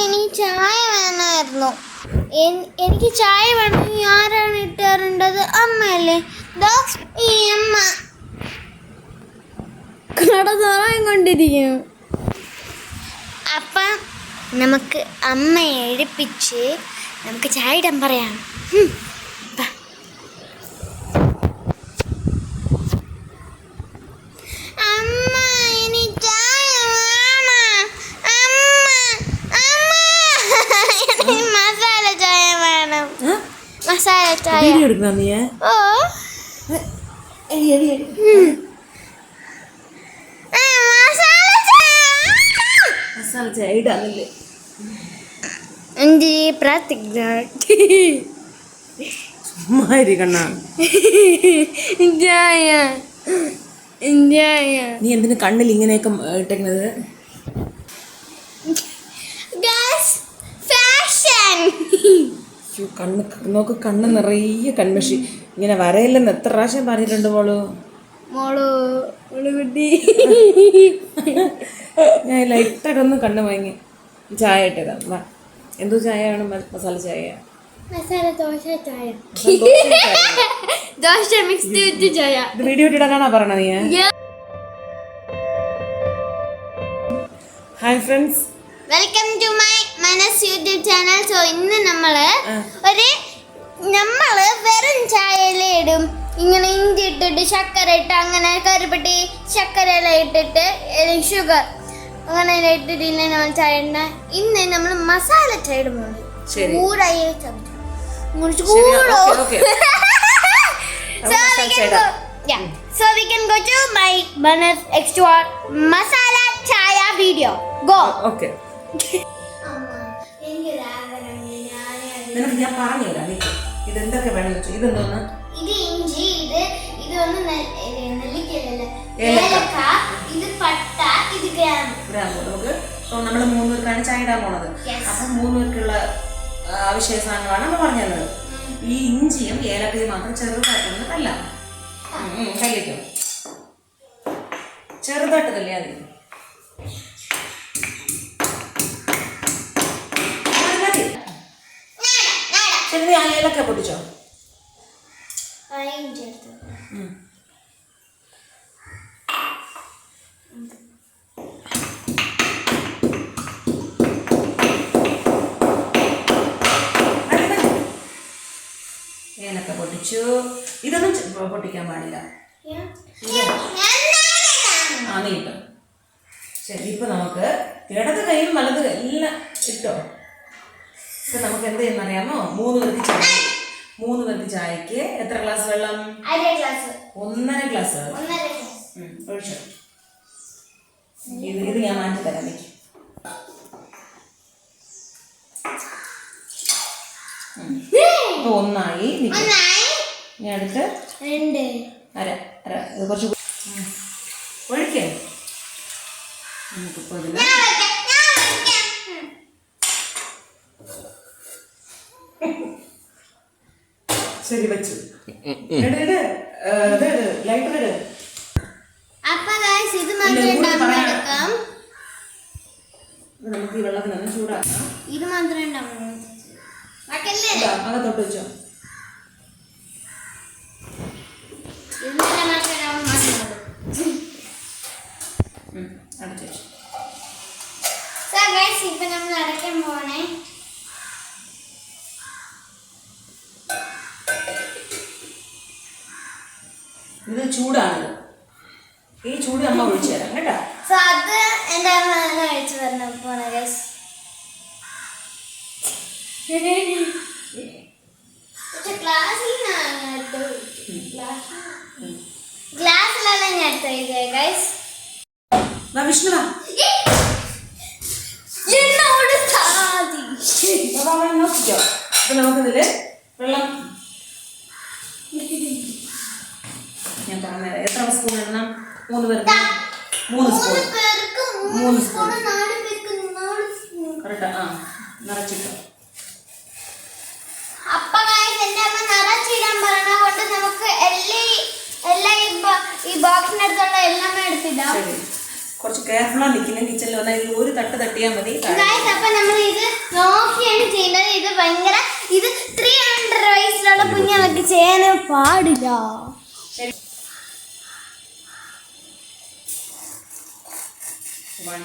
എനിക്ക് ചായ വേണമായിരുന്നു. എനിക്ക് ചായ വേണമെങ്കിൽ ആരാണ് ഇട്ട് തരേണ്ടത് അമ്മയല്ലേ ഈ അമ്മ. കട തുറയും കൊണ്ടിരിക്കുന്നു. അപ്പം നമുക്ക് അമ്മയെ എഴുപ്പിച്ച് നമുക്ക് ചായ ഇടാൻ പറയാം ഹും. ബാ. അമ്മ എനിക്ക് ചായ വേണം അമ്മ അമ്മ എനിക്ക് മസാല ചായ വേണം മസാല ചായ വീഡിയോ എടുക്കണം നീ ഓ എടി എടി എടി ആ, മസാല ചായ വേണം. മസാല ചായ ഇടാന്നില്ലേ എന്ത് പ്രാർത്ഥിക്കുന്ന ചുമ്മാരി കണ്ണ ചായ ചായ നീ എന്തിനു കണ്ണിൽ ഇങ്ങനെയൊക്കെ ഇട്ടേക്കുന്നത് ഗാസ് ഫാഷൻ ശ്ശോ, കണ്ണ് നോക്ക് കണ്ണ് നിറയെ കൺമഷി. ഇങ്ങനെ വരയില്ലെന്ന് എത്ര പ്രാവശ്യം പറഞ്ഞിട്ടുണ്ട് മോളു? മോളു കുട്ടി ഞാൻ ലൈറ്റായിട്ടൊന്ന് കണ്ണ് വാങ്ങി ചായ ഇട്ടതാ വാ. എന്തോ ചായ ആണ് മസാല ചായ. മസാല ദോശ ചായ. ദോശ ചായ. ദോശ മിക്സ് വിത്ത് ചായ. ഇത് വീഡിയോ ഇടാനാണോ നീ? Hi friends welcome to my Manas YouTube channel so ഇന്ന് നമ്മൾ ആ. ഒരു നമ്മൾ വെറും ചായയില ഇടും. ഇങ്ങനെ ഇഞ്ചി ഇട്ടിട്ട് ശർക്കര ഇട്ട് അങ്ങനെ കരുപ്പട്ടി ശർക്കര ഇട്ടിട്ട് ഷുഗർ അങ്ങനെ ഇട്ടിട്ട് ഇല്ല നമ്മൾ ചായ ഇടുന്ന. ഇന്ന് നമ്മൾ മസാല ചായ ഇടുമ്പോൾ. ചൂടായി so we can ചായ go to my bonus extra masala chaya video. Go. Okay. നിനക്ക് ഞാൻ പറഞ്ഞുതരാം ഇത് ഇതെന്തൊക്കെ വേണം വെച്ചു? ഇതെന്തോന്ന്? ഇത് ഇഞ്ചി ഇത് ഇതൊന്ന് നെല്ലിക്കല്ല ഏലക്ക. ഇത് പട്ട ഇത് ഗ്രാമ്പ്. ഗ്രാമ്പു. നമുക്ക് നമ്മൾ മൂന്ന് പേർക്കാണ് ചായ ഇടാൻ പോണത്. അപ്പം മൂന്ന് പേർക്കുള്ള ആവശ്യ സാധനങ്ങളാണ് നമ്മൾ പറഞ്ഞു തന്നത് ഈ ഇഞ്ചിയും ഏലക്കയും മാത്രം ചെറുതായിട്ടൊന്ന് അല്ല കല്ലിക്കും ചെറുതായിട്ട് തല്ലേ അത് മതി. ശരി നീ ആ ഏലക്ക പൊട്ടിച്ചോ. ഏലക്ക പൊട്ടിച്ചു. ഇതൊന്നും പൊട്ടിക്കാൻ പാടില്ല. ആ നീ ഇട്ടോ. ശരി ഇപ്പൊ നമുക്ക് ഇടത് കൈയും വലത് കൈ എല്ലാം ഇട്ടോ. ഇപ്പൊ നമുക്ക് എന്ത് ചെയ്യുന്നറിയാമോ മൂന്ന് പേർക്ക് ചായ. മൂന്ന് പേർക്ക് ചായക്ക് എത്ര ഗ്ലാസ് വെള്ളം? ഒന്നര ഗ്ലാസ്. വെള്ളം ഗ്ലാസ്. ഇത് ഇത് ഞാൻ മാറ്റി തരാം നിക്ക്. ഇപ്പൊ ഒന്നായി ഞാൻ അടുത്ത് രണ്ട്. അര അര. ഇത് കുറച്ച്. ഒഴിക്കേ. നമുക്കിപ്പോൾ ഇതിൽ ഞാൻ വെക്കാം, ഞാൻ വെക്കാം. ശരി വെച്ചു ഇട് ഇട് ഏ, ഇത് ഇട് ലൈറ്റർ ഇട് അപ്പൊ guys, ഇത് മാത്രം ഇല്ല, കൂടെ ഡമ്മ പറയാം. എടുക്കാം. വെച്ചു നമുക്ക് ഈ വെള്ളത്തിനൊന്ന് ചൂടാക്കാം. ഇത് മാത്രമേ അകത്തോട്ട് വെച്ചോ. അടച്ചു ഇപ്പൊ നമ്മൾ അടയ്ക്കാൻ പോണേ ഇത് ചൂടാണ് ഈ ചൂട് നമ്മൾ ഒഴിച്ചു തരാം കേട്ടോ. സോ അത് എന്റെ അമ്മ തന്നെ കഴിച്ചു പറഞ്ഞു പോണ ഗൈസ് ഗ്ലാസ്സിലല്ല ഞാൻ ഗൈസ് എന്നോട് സാധി. നോക്കിക്കോ. അപ്പൊ നമുക്കിതിൽ വെള്ളം ഞാൻ പറഞ്ഞുതരാം എത്ര സ്പൂൺ ഇടണം മൂന്ന് പേർക്ക് മൂന്ന് സ്പൂൺ. മൂന്ന് സ്പൂൺ. കറക്റ്റ് ആ നിറച്ചിട്ടോ. നമുക്ക് കുറച്ച് കെയർഫുള്ളാണ് നിൽക്കുന്നത് കിച്ചണിൽ വന്നാൽ ഇതിൽ ഒരു തട്ട് തട്ടിയാൽ മതി. അപ്പൊ നമ്മൾ ഇത് നോക്കിയാണ് ചെയ്യുന്നത്. ഇത് ഭയങ്കര ഇത് ത്രീ ഹൺഡ്രഡ് വയസ്സിലുള്ള കുഞ്ഞുങ്ങൾക്ക് ചെയ്യാൻ പാടില്ല. വൺ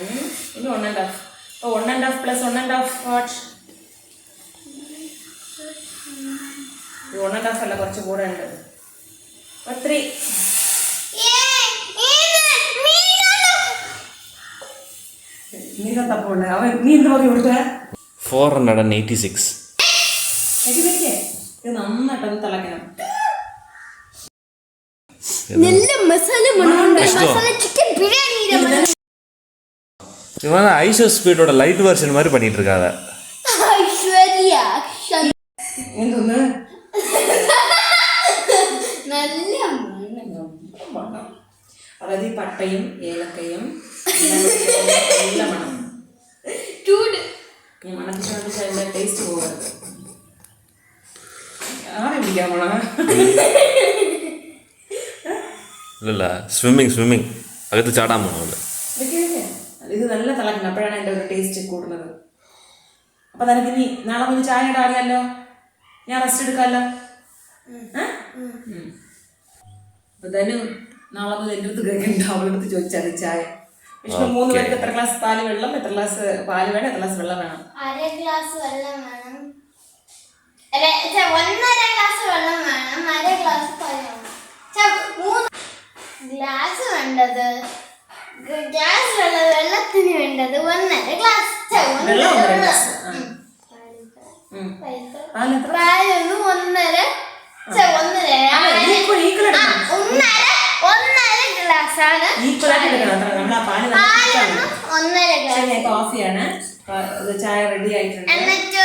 ഇനി വൺ ആൻഡ് ഹാഫ് അപ്പോൾ one and half plus one and half what one and half അല്ല കുറച്ച് കൂടെ ഉണ്ട്. അപ്പോൾ ത്രീ നീ തപ്പുണ്ട് അവൻ നീ എന്ത് പറഞ്ഞു കൊടുത്തേ four hundred and eighty six ഇത് നന്നായിട്ടൊന്ന് തിളക്കണം. നല്ല മസാല മണമുണ്ട്. മസാല ചിക്കൻ ബിരിയാണിയുടെ இவன் ஐஷோ ஸ்பீடோட லைட் வெர்ஷன் மாதிரி பண்ணிட்டு இருக்காங்க அதாவது பட்டையும் ஏலக்கையும் மனம் என் மனசுக்கு வந்து சில டேஸ்ட் போகாது. ஆரம்பிக்காமண்ணா இல்லை ஸ்விம்மிங் ஸ்விம்மிங் அகத்து சாடாமல் ഇത് നല്ല തിളക്കണം. അപ്പോഴാണ് എന്റെ ഒരു ടേസ്റ്റ് കൂടുന്നത്. അപ്പം നിനക്ക് ഇനി നാളെ മുതൽ ചായ ഇടാറില്ലല്ലോ ഞാൻ റെസ്റ്റ് എടുക്കാമല്ലോ അപ്പൊ തനു നാളെ മുതൽ എന്റെ അടുത്ത് കേൾക്കണ്ട അവളുടെ അടുത്ത് ചോദിച്ചാൽ ചായ. വിഷ്ണു മൂന്ന് പേർക്ക് എത്ര ഗ്ലാസ് പാൽ വെള്ളം എത്ര ഗ്ലാസ് പാൽ വേണം എത്ര ഗ്ലാസ് വെള്ളം വേണം? അര ഗ്ലാസ് വെള്ളം വേണം. ഒന്നര ഗ്ലാസ് വെള്ളം വേണം. അര ഗ്ലാസ് പാൽ വേണം. ഛെ, മൂന്ന് ഗ്ലാസ് വേണ്ടത്? ഗ്ലാസ് വെള്ളം വെള്ളത്തിന് വേണ്ടത് ഒന്നര ഗ്ലാസ് വെള്ളം ഒന്നര ഗ്ലാസ് പാലൊന്ന് ഒന്നര. ഒന്നര. ഒന്നര ഒന്നര ഗ്ലാസ് ആണ്. ഒന്നര ഗ്ലാസ് കോഫിയാണ് ചായ റെഡി ആയിട്ടുണ്ട്. എന്നിട്ട്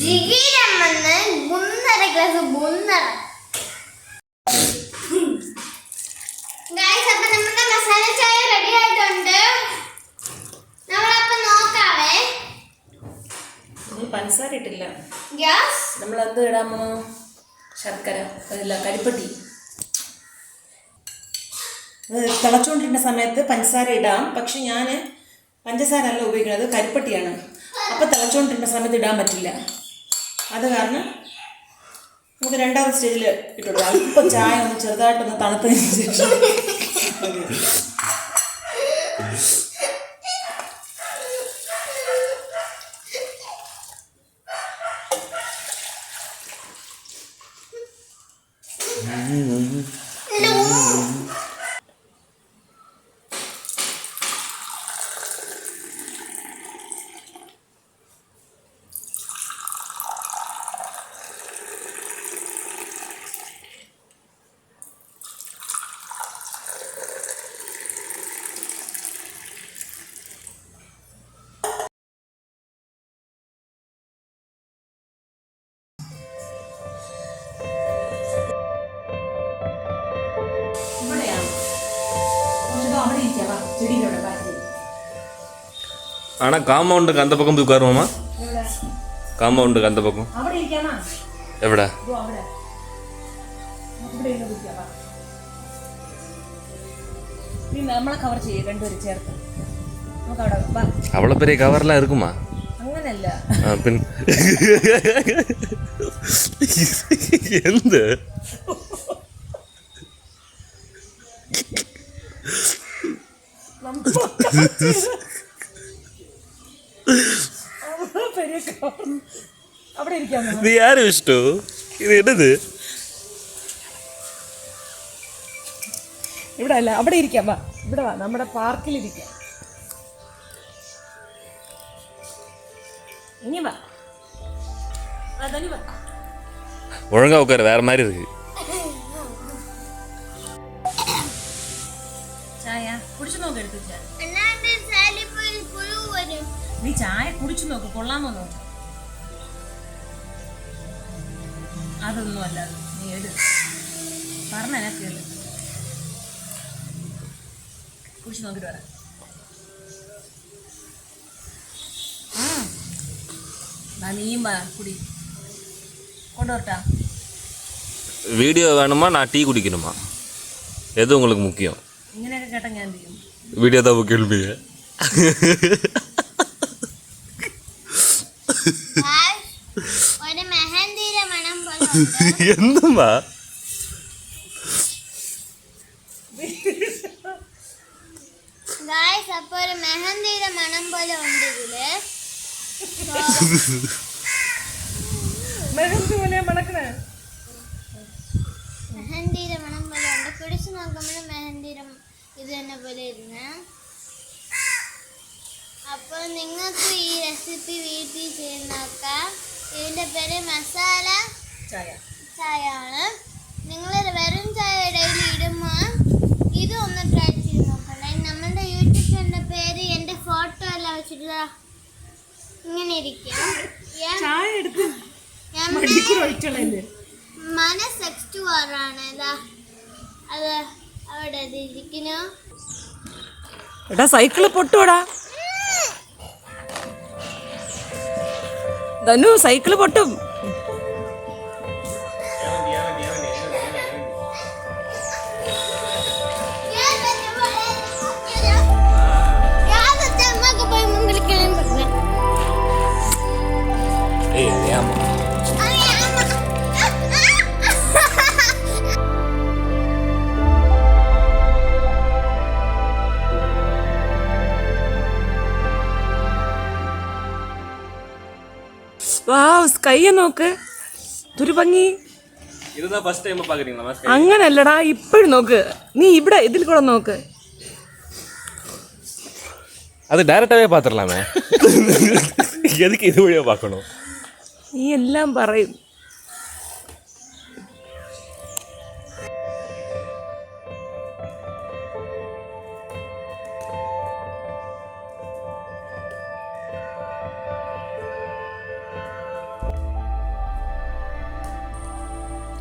ജിഗിരം വന്ന് മൂന്നര ഗ്ലാസ് ഒന്നര ഗായ്സ് അപ്പൊ നമ്മുടെ മസാല ചായ റെഡി ആയിട്ടുണ്ട് നമ്മളപ്പോ നോക്കാവേ ഇനി പഞ്ചസാര ഇട്ടില്ല ഗ്യാസ് എന്ത് ഇടാമോ? ശർക്കര അതല്ല കരിപ്പട്ടി. അത് തിളച്ചുകൊണ്ടിരുന്ന സമയത്ത് പഞ്ചസാര ഇടാം. പക്ഷെ ഞാൻ പഞ്ചസാര അല്ല ഉപയോഗിക്കുന്നത് കരിപ്പട്ടിയാണ്. അപ്പോൾ തിളച്ചുകൊണ്ടിരുന്ന സമയത്ത് ഇടാൻ പറ്റില്ല. അത് കാരണം നമുക്ക് രണ്ടാമത്തെ സ്റ്റേജിൽ ഇട്ടുള്ളൂ അല്പം ചായ ഒന്ന് ചെറുതായിട്ടൊന്ന് തണുത്തതിന് ശേഷം. Mm-hmm. ஆனா காம்பவுண்டுக்கு அந்த பக்கம் போய் உட்காருவோமா എവിടെ காம்பவுண்டுக்கு அந்த பக்கம் അവിടെ ഇരിക്കാമാ எவிடா ഇതോ അവിടെ ഇവിടെ ഇരുന്ന് കുടിക്കാം വാ നീ നമ്മളെ കവർ ചെയ്യേ രണ്ടുപേരും ചേർത്ത് നമുക്ക് இது யாரு விஷ்ணு இது என்னது ഇവിടെ അല്ല അവിടെ ഇരിക്കാം വാ ഇവിടെ വാ നമ്മുടെ പാർക്കിൽ ഇരിക്കാം ഇനി വാ അതനി വാ ஒழுங்கா உட்காரு வேற மாதிரி இருக்கு ചായ കുടിച്ചു നോക്ക് എടുത്തു നീ ചായ കുടിച്ചു നോക്ക് കൊള്ളാമോ നോക്ക് അതൊന്നും അല്ല അത്. നീ എടു പറഞ്ഞ കേള് കുടിച്ചു നോക്കിട്ട് വരാം ഉം. ദാ നീയും വാ കുടി കൊണ്ടുവരട്ടാ வீடியோ வேணுமா நான் டீ குடிக்கணுமா எது உங்களுக்கு முக்கியம் ഇങ്ങനെയൊക്കെ കേട്ടാ ഞാൻ ഗായ്സ് അപ്പൊ ഒരു മെഹന്തിയുടെ മണം പോലെ ഉണ്ട് ഇതിൽ. മെഹന്തി പോലെ മണക്കണേ. മെഹന്തിയുടെ മണം പോലെ ഉണ്ട്. പിടിച്ചു നോക്കുമ്പോൾ മെഹന്തിയുടെ ഇത് തന്നെ പോലെ ഇരുന്ന്. അപ്പോൾ നിങ്ങൾക്ക് ഈ റെസിപ്പി വീട്ടിൽ ചെയ്ത് നോക്കാം. ഇതിന്റെ പേര് മസാല ചായ. ചായ ആണ് നിങ്ങൾ വെറും ചായ ഡെയിലി ഇടുമ്പോൾ ഇത് ഒന്ന് ട്രൈ ചെയ്ത് നോക്കണേ. നമ്മുടെ യൂട്യൂബ് ചാനലിന്റെ പേര് എന്റെ ഫോട്ടോ എല്ലാം വെച്ചിട്ട് ഇങ്ങനെ ഇരിക്കും. ചായ എടുത്ത് മനസ് എക്സ് ടു ആണ്. ഇതാ. അത് അവിടെ ഇരിക്കുന്നു. എടാ സൈക്കിൾ പൊട്ടുവടാ. ധനു സൈക്കിൾ പൊട്ടും. സ്കൈയെ നോക്ക് ഇതൊരു ഭംഗി இதுதான் ஃபர்ஸ்ட் டைம் பாக்குறீங்களா അങ്ങനല്ലടാ ഇപ്പോഴും നോക്ക് നീ ഇവിടെ ഇതിൽ കൂടെ നോക്ക് அது டைரக்டாவே பாத்துடலாமே எதுக்கு இது வழியா பார்க்கணும் നീ എല്ലാം പറയും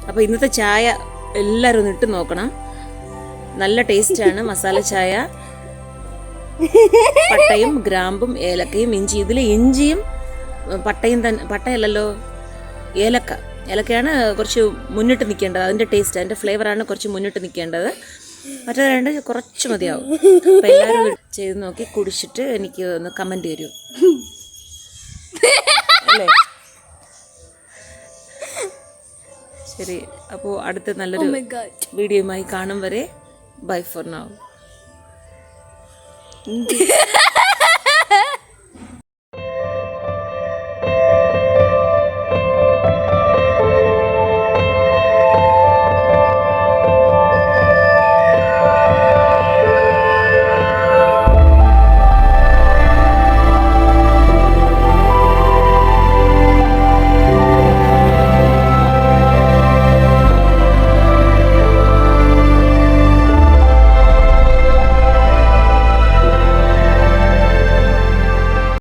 അപ്പോൾ ഇന്നത്തെ ചായ എല്ലാവരും ഒന്ന് ഇട്ട് നോക്കണം. നല്ല ടേസ്റ്റാണ് മസാല ചായ പട്ടയും ഗ്രാമ്പും ഏലക്കയും ഇഞ്ചി. ഇതിൽ ഇഞ്ചിയും പട്ടയും തന്നെ പട്ടയല്ലല്ലോ ഏലക്ക. ഏലക്കയാണ് കുറച്ച് മുന്നിട്ട് നിൽക്കേണ്ടത് അതിന്റെ ടേസ്റ്റ് അതിന്റെ ഫ്ലേവറാണ് കുറച്ച് മുന്നിട്ട് നിൽക്കേണ്ടത് മറ്റേ രണ്ട് കുറച്ച് മതിയാവും. അപ്പം എല്ലാവരും ചെയ്ത് നോക്കി കുടിച്ചിട്ട് എനിക്ക് ഒന്ന് കമന്റ് തരൂ അല്ലേ? ശരി. അപ്പോൾ അടുത്ത നല്ലൊരു വീഡിയോയുമായി കാണും വരെ. By for now